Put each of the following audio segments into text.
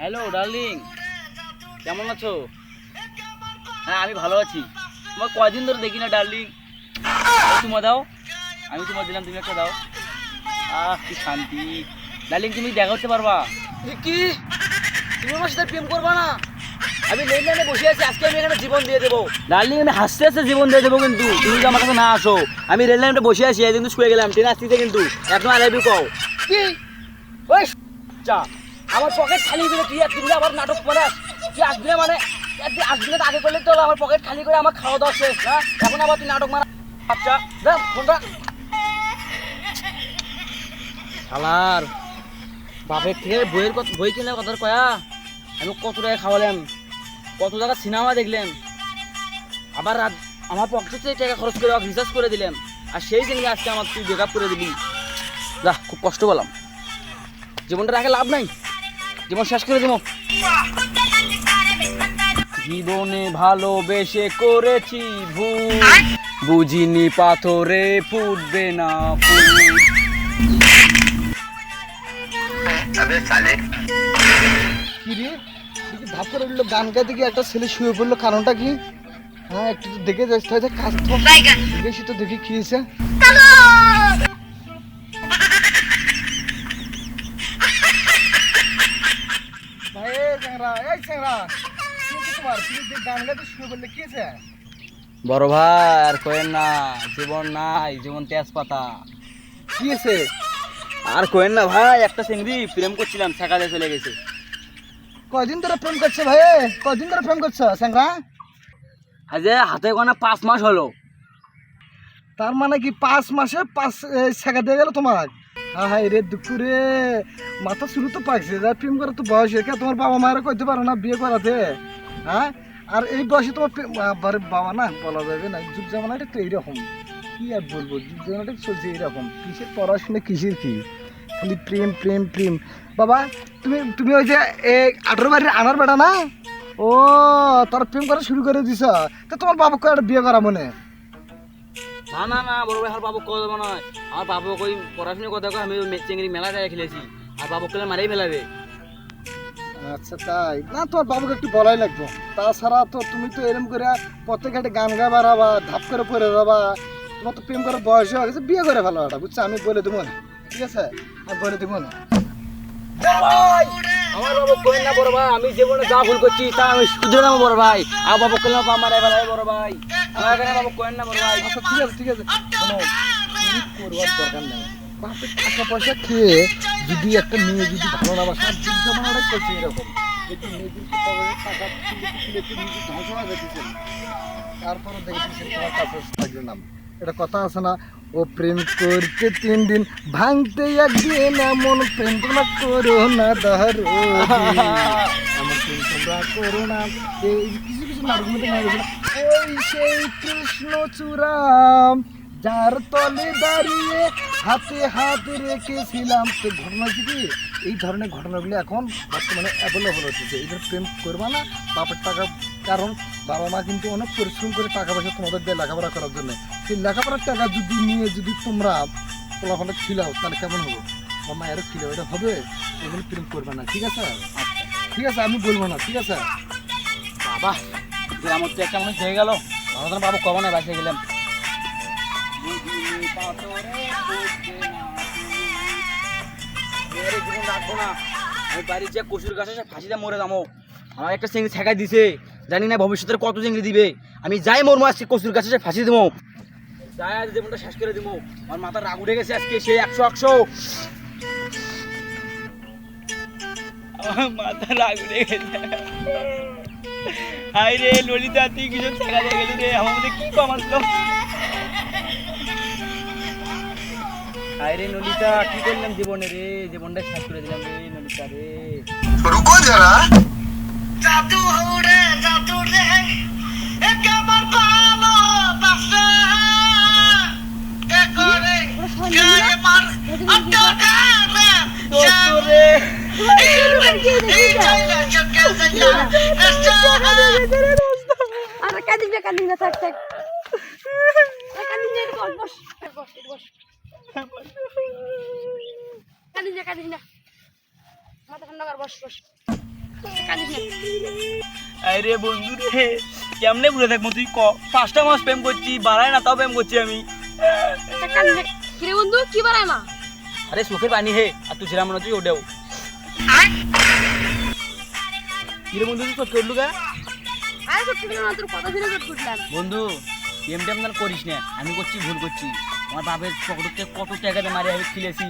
Hello darling কেমন আছো? হ্যাঁ আমি ভালো আছি। তোমার কয়দিন ধরে দেখি না ডার্লিং তোমার দাও। আমি তোমার দিলাম তুমি একটা দাও। আহ কি শান্তি। ডার্লিং তুমি দেখা করতে পারবা। কি? তুমি আমার সাথে প্রেম করবা না? আমি লেনদেনে বসে আছি আজকে আমি এখানে জীবন দিয়ে দেবো। ডার্লিং আমি হাসতে হাসতে জীবন দিয়ে দেবো কিন্তু। তুমি যদি আমার কাছে না আসো। আমি রেল লাইনে বসে আছি কিন্তু শুয়ে গেলাম। ট্রেন আসতেছে কিন্তু। এখন আই লাভ ইউ কও? কি? ওই চা আমার পকেট খালি করে তুই একদিন আবার নাটক করাস তুই আসবি মানে? একদিন আসবি আগে করলে তো, আমার পকেট খালি করে আমার খাওয়া দাওয়া শেষ না এখন আবার তুই নাটক মারা আচ্ছা দেখ ফোনটা শালার, বাপের থেকে বইয়ের কথা বই কিনে কথা কয়া। আমি কত টাকা খাওয়ালাম, কত টাকা সিনেমা দেখলাম। আবার রাত আমার পকেট থেকে টাকা খরচ করে রিচার্জ করে দিলাম আর সেই দিনকে আজকে আমার তুই ব্রেকআপ করে দিবি যা, খুব কষ্ট পেলাম জীবনটা রাখে লাভ নাই। জীবন শেষ করে দিব। জীবনে ভালোবেসে করেছি ভুল। বুঝিনি পাথরে ফুটবে না ফুল। কি দেখি ধাপ করে উঠল? গান গাইতে গিয়ে একটা ছেলে শুয়ে পড়ল কারণটা কি? হ্যাঁ একটু দেখে যাচ্ছে কাজ তো বেশি তো দেখি কি বড় ভাই আর কোয়েন না জীবন নাই জীবন তেজপাতা। কি আছে আর কোয়েন না ভাই একটা সিংড়ি প্রেম করছিলাম শেখাতে চলে গেছে। কয়দিন ধরে প্রেম করছে ভাই? কয়দিন ধরে প্রেম করছ চ্যাংরা আজ হাতে গোনা পাঁচ মাস হলো। তার মানে কি পাঁচ মাসে পাঁচ শেখা দিয়ে গেল তোমার? হাই রে দুঃখ রে। মাথা শুরু তো পাকছে যার প্রেম করে তো বয়স হয়ে গেছে, তোমার বাবা মায়েরা কইতে পারো না বিয়ে করাতে। হ্যাঁ? আর এই বয়সে তোমার বাবা না বলা যাবে না যুগ জামানাটা তো এইরকম। কি আর বলব যুগ জামানাটা চলছে এইরকম। কিসের পড়াশোনা কিসের কি? খালি প্রেম প্রেম প্রেম। বাবা তুমি তুমি ওই যে আঠারো বাড়ির আনার বেটা না? ও তার প্রেম করা শুরু করে দিছ। তা তোমার বাবাকে একটা বিয়ে করা মনে? না না না বড় ভাই আর বাবু কত দেবো নয় আমার বাবু কই পড়াশোনার কথা কই আমি ওই চিংড়ি মেলা জায়গায় খেলেছি। আর বাবু কেলে মারেই ফেলাবে। আচ্ছা তাই। না তোমার বাবুকে একটু বলাই লাগবে। তাছাড়া তো তুমি তো এরকম করে পথে ঘাটে গান গা বাড়াবা ধাপ করে পড়ে যাবা। তোমার তো প্রেম করার বয়স হয়ে গেছে বিয়ে করে ভালো একটা বুঝছ? আমি বলে দেবো না ঠিক আছে? আমি বলে দেবো না। আমার বাবু কোয়েন না বড় ভাই আমি জীবনে যা ভুল করছি তা আমি শুধরে দেবো বড় ভাই। আর বাবু কেলে পা মারাই ফেলাবে বড় ভাই। এখানে বাবু কয়েন না বড় ভাই আচ্ছা ঠিক আছে ঠিক আছে। কোনো করবার দরকার নেই। বাপের টাকা পয়সা খেয়ে যদি একটা মেয়ে যদি ভালো না বাসা, আর যুগ জামানাটা করছে এরকম। যদি মেয়েদের টাকা তুলে তুলে যেতেছেন তারপরে দেখেছি তোমার কাছে থাকবে নাম এটা কথা আছে না। ও প্রেম করতে তিন দিন, ভাঙতে একদিন এমন প্রেম তোমরা করো না ধরো করো না। কিছু কিছু সেই যার তলে দাঁড়িয়ে হাতে হাত রেখেছিলাম। এই ধরনের ঘটনাগুলি এখন বর্তমানে অ্যাভেলেবল হচ্ছে এই প্রেম করবা না, বাপের টাকা কারণ বাবা মা কিন্তু অনেক পরিশ্রম করে টাকা পয়সা তোমাদের দিয়ে লেখাপড়া করার জন্য। সেই লেখাপড়ার টাকা যদি নিয়ে যদি তোমরা পোলাপালে খিলাও, তাহলে কেমন হবে? বা মায়েরও খিলাও, এটা হবে, এগুলো প্রেম করবে না, ঠিক আছে? ঠিক আছে, আমি বলব না, ঠিক আছে? বাবা আমার তো একটা মানুষ হয়ে গেল। ভালো বাবু কবে না বাসে গেলাম। রাখব না। আমি বাড়ির যে কচুর গাছে সে ফাঁসিতে মরে যাব। আমার একটা সিং ঠেকাই দিছে। জানি না ভবিষ্যতের কত চিংড়ি দিবে। আমি যাই মোর আজকে কচুর গাছে সে ফাঁসি দেবো যাই আজ জীবনটা শেষ করে দেবো আমার মাথা রাগ উঠে গেছে আজকে সে একশো একশো। মাথা রাগ উঠে গেছে। হাই রে ললিতা তুই কিছু দেখা গেল রে? আমার মধ্যে কি কম আসলো? আরে নলিতা কি করলাম জীবনে রে? জীবনটা শেষ করে দিলাম রে নলিতা রে। রুকো যারা। জাদু হো আরে কাঁদিস না কাঁদিস না থাক থাক। কাঁদিস না বস বস বস বস। কাঁদিস না কাঁদিস না। মাথা ঠান্ডা কর বস বস। আরে বন্ধু রে কেমনে বুঝে থাকব তুই ক? পাঁচটা মাস প্রেম করছি বাড়ায় না তাও প্রেম করছি আমি। কিরে বন্ধু কি বাড়ায় মা? আরে চোখের পানি হে আর তুই ছিলাম মনে হচ্ছে ওটাও কিরে বন্ধু তুই চোখ গা আরে তোর কথা শুনে চট উঠলাম। বন্ধু করিস না আমি করছি ভুল করছি। আমার বাপের পকেটে কত টাকাতে মারি আমি খেলেছি।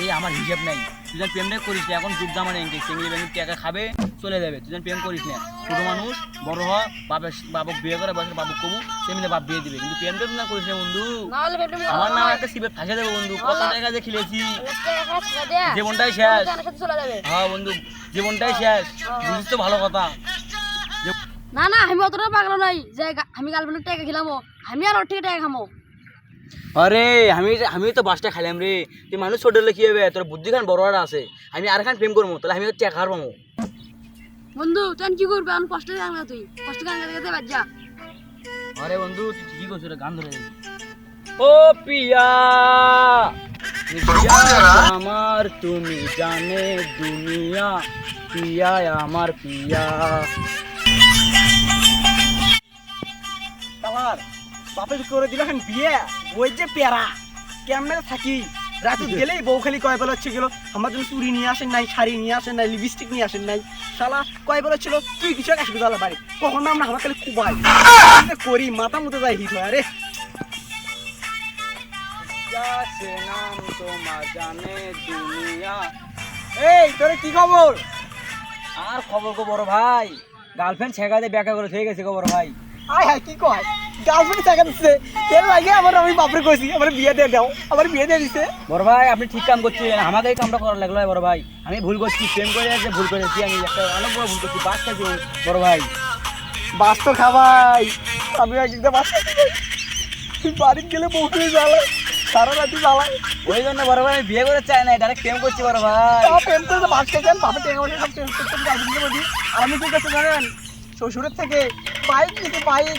এই আমার হিসাব নাই। তুই যেন প্রেমটা করিস না এখন যুগ জামানে এনকে সেঙ্গি ব্যাংক টাকা খাবে চলে যাবে। তুই যেন প্রেম করিস না। ছোট মানুষ বড় হ বাপের বাবুক বিয়ে করে বয়সের বাবুক কবু সেমিলে বাপ বিয়ে দিবে। কিন্তু প্রেম টেম না করিস না বন্ধু। আমার নাম একটা সিবে ফাঁসে দেবে বন্ধু। কত টাকা যে খেলেছি। জীবনটাই শেষ। হ্যাঁ বন্ধু জীবনটাই শেষ। বুঝিস তো ভালো কথা। না না আমি অতটা পাগল নাই। যে আমি গার্লফ্রেন্ডের টাকা খেলামো। আমি আর ওর থেকে টাকা খামো। আরে আমি আমি তো বাসটা খাইলাম রে। তুই মানুষ ছোট হলে কি হবে? তোর বুদ্ধি খান বড় আছে। আমি আর খান প্রেম করব তাহলে আমি টাকা হার পাবো। বন্ধু তুই কি করবি? আমি কষ্ট গান গা তুই। কষ্ট গান গাতে গাতে বাদ যা। আরে বন্ধু তুই ঠিকই করছিস রে, গান ধরে ও পিয়া! পিয়া আমার তুমি জানে দুনিয়া। পিয়া আমার পিয়া। বাপের করে দিল এখন বিয়ে। ওই যে পেয়ারা। কেমনে থাকি? রাতে গেলেই বউ খালি কয় বেলা হচ্ছে গেল আমার জন্য চুরি নিয়ে আসেন নাই শাড়ি নিয়ে আসেন নাই লিপস্টিক নিয়ে আসেন নাই। শালা কয় বেলা ছিল তুই কিছু এক আসবি তাহলে বাড়ি। কখন না আমরা আমার খালি কুবাই। করি? মাথা মতো যাই হিট হয় আরে। নাম তোমার জানে দুনিয়া। এই তোরে কি খবর? আর খবর গো বড় ভাই? গার্লফ্রেন্ড ছেঁকাতে ব্যাকা করে হয়ে গেছে গো বড় ভাই। আয় হায় কি কয়? গার্লফ্রেন্ড টাকা দিচ্ছে এর লাগে আমার আমি বাপরে কইছি আমার বিয়ে দিয়ে দাও আমার বিয়ে দিয়ে দিছে। বড় ভাই আপনি ঠিক কাম করছেন এই কামটা করা লাগল বড় ভাই। আমি ভুল করছি প্রেম করে যে ভুল করেছি আমি একটা অনেক বড় ভুল করছি বাস খাইছি বড় ভাই। বাস তো খাবাই আমি একদিন বাস বাড়ি গেলে বউকে জ্বালাই সারা রাতি জ্বালাই ওই জন্য বড় ভাই আমি বিয়ে করে চাই না ডাইরেক্ট প্রেম করছি বড় ভাই। প্রেম করে তো বাস খেয়েছেন বাপে টেকা বসে সব প্রেম করতে আমি কি করতে জানেন শ্বশুরের থেকে বাইক নিতে বাইক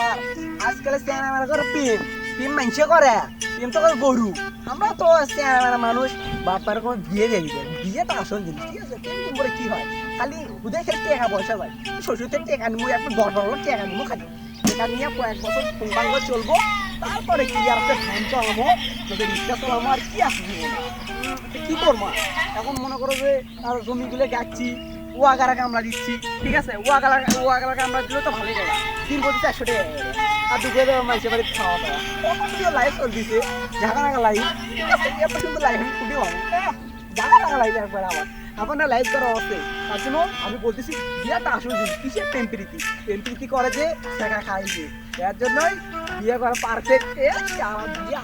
আমার আজকাল স্যানামেরা করে পিম পিম মানুষে করে পিম তো গরু। আমরা তো স্যানামেরা মানুষ, বাপার কোনো বিয়ে দিয়ে দিবে বিয়ে তো আসল জিনিস, ঠিক আছে? প্রেম করে কি হয়? খালি হুদে খেলে টেকা পয়সা যায় শ্বশুর থেকে টেকা নিবো একটু দশ ডলার টেকা নিবো খালি। টেকা নিয়ে কয়েক বছর করে চলবো, তারপরে কি আর একটা ফ্যান চালাবো যদি রিক্সা চালাবো, আর কি তো কি করব? এখন মনে করো যে আর জমিগুলো গাচ্ছি ওয়াগারা কামড়া দিচ্ছি, ঠিক আছে? ওয়াগারা ওয়াগারা কামড়া দিলে তো ভালোই টাকা দিন প্রতি চারশো টাকা। আর দুপুরে তো মানুষের বাড়িতে খাওয়া দাওয়া। কত সুন্দর লাইফ চল দিছে। ঝাঁকা নাকা লাইফ এত সুন্দর লাইফ আমি খুবই ভালো ঝাঁকা নাকা লাইফ একবার আমার। আমার না লাইফ করা অবশ্যই তার জন্য আমি বলতেছি বিয়েটা আসল জিনিস। কিসের প্রেম প্রীতি? প্রেম করে যে শেখা খাই যে এর জন্যই বিয়ে করা পারফেক্ট এ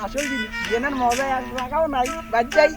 আসল জিনিস। বিয়ে নেন মজা এক টাকাও নাই, বাদ যাই।